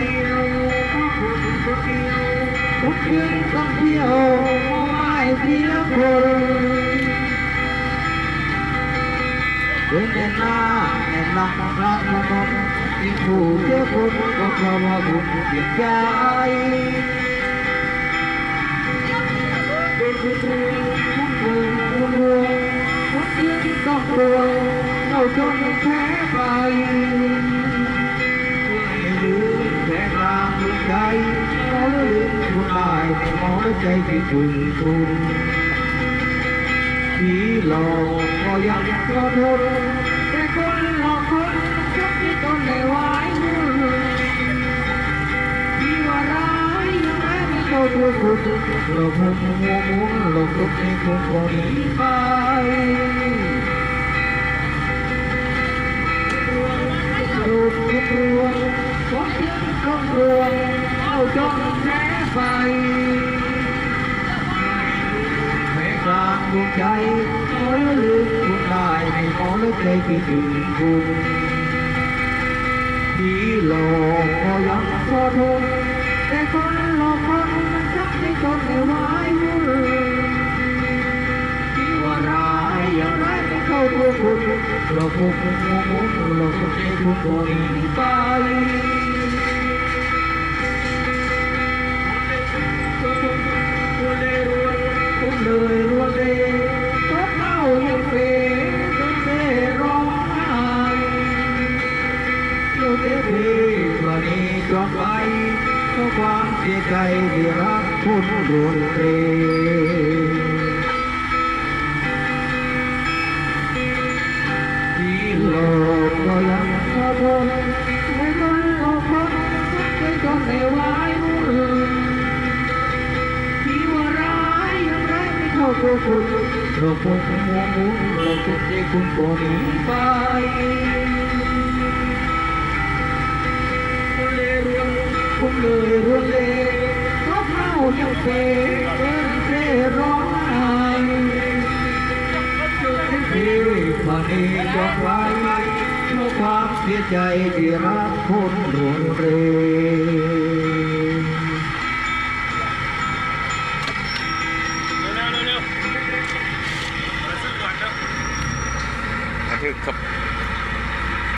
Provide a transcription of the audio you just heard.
yêu có buồn chút yêu chút chuyến con thiêu mai đến đến na em nằm ngang nằm nằm đi phủ phía buồn có thơ mà buồn biển trái Hãy subscribe cho kênh Ghiền Mì Gõ Để không bỏ lỡ những video hấp ใจขอลืมผู้ตายขอใจที่คุณคุณที่หลอกก็ยังก็ทนแต่คนหลอกคนชักที่ตนในไว้มือที่ว่าร้ายยังไงไม่เข้าตัวคุณหลอกผมหัวมุนหลอกทุกในคนคนนี้ไปรูปทุกรวงวัดยังต้องรวงเอา จนแพ้ไปแม้กลางดวงใจขอลืมคุณได้ไม่ขอเลิกใจคิดถึงคุณที่หลอกก็ยังขอทนแต่คนหลอกคนมันชักให้ตนในไว้มือที่ว่าร้ายอย่างไรไม่เข้าตัวคุณเราคงมุมมุมเราคงให้คุณตัวนี้ไป อดไปเพราะความเสียใจที่รักคุณรวนเรที่หลอกก็ยังขอทนไม่ต้ออดทนไม่ต้องในไหว้มือที่ว่าร้ายยังไรไม่เข้าตัวคุณเราคงมัวมุนเราคงได้คุณก็หนีไป วงคุณเลยรวงเลยเพราะเขายังเฟ่เดินเซ่ร้องไห้ที่มานียกไว้เพราะความเสียใจที่รักคนรวนเรเร็วเร็วเร็วมาซื้อก่อนเร็วบันทึกครับ